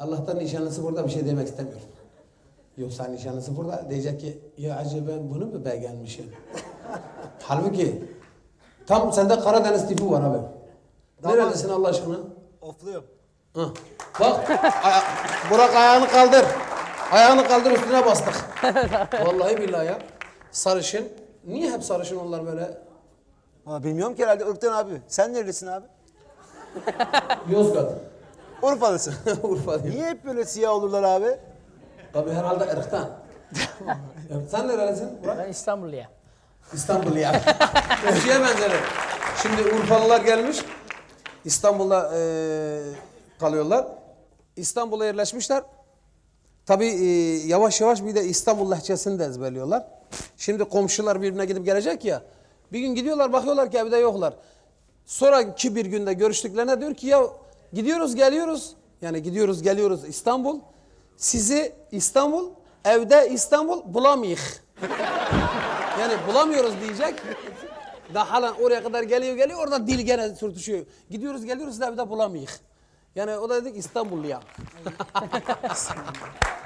Allah'tan nişanlısı burada bir şey demek istemiyorum. Yoksa nişanlısı burada diyecek ki ya acaba ben bunu mu beğenmişim? Halbuki tam sende Karadeniz tipi var abi. Nerelisin Allah aşkına? Ofluyorum. Hı. Bak aya- Burak ayağını kaldır. Ayağını kaldır üstüne bastık. Vallahi billahi ya. Sarışın. Niye hep sarışın onlar böyle? Aa, bilmiyorum ki herhalde ırktan abi. Sen nerelisin abi? Yozgat. Urfalısın. Urfa diyor. Niye hep böyle siyah olurlar abi? Abi herhalde ırktan. Evet, Sen nerelisin Burak? Ben İstanbulluyum. İstanbul ya. Komşuya benzer. Şimdi Urfalılar gelmiş. İstanbul'da eee, kalıyorlar. İstanbul'a yerleşmişler. Tabii eee, yavaş yavaş bir de İstanbul lehçesini de ezberliyorlar. Şimdi komşular birbirine gidip gelecek ya. Bir gün gidiyorlar bakıyorlar ki evde yoklar. Sonraki bir günde görüştüklerine diyor ki ya gidiyoruz geliyoruz. Yani gidiyoruz geliyoruz İstanbul. Sizi İstanbul evde İstanbul bulamayız. Yani bulamıyoruz diyecek. Daha hala oraya kadar geliyor geliyor orada dil gene sürtüşüyor. Gidiyoruz geliyoruz da evde bulamayız. Yani o da dedik İstanbul ya.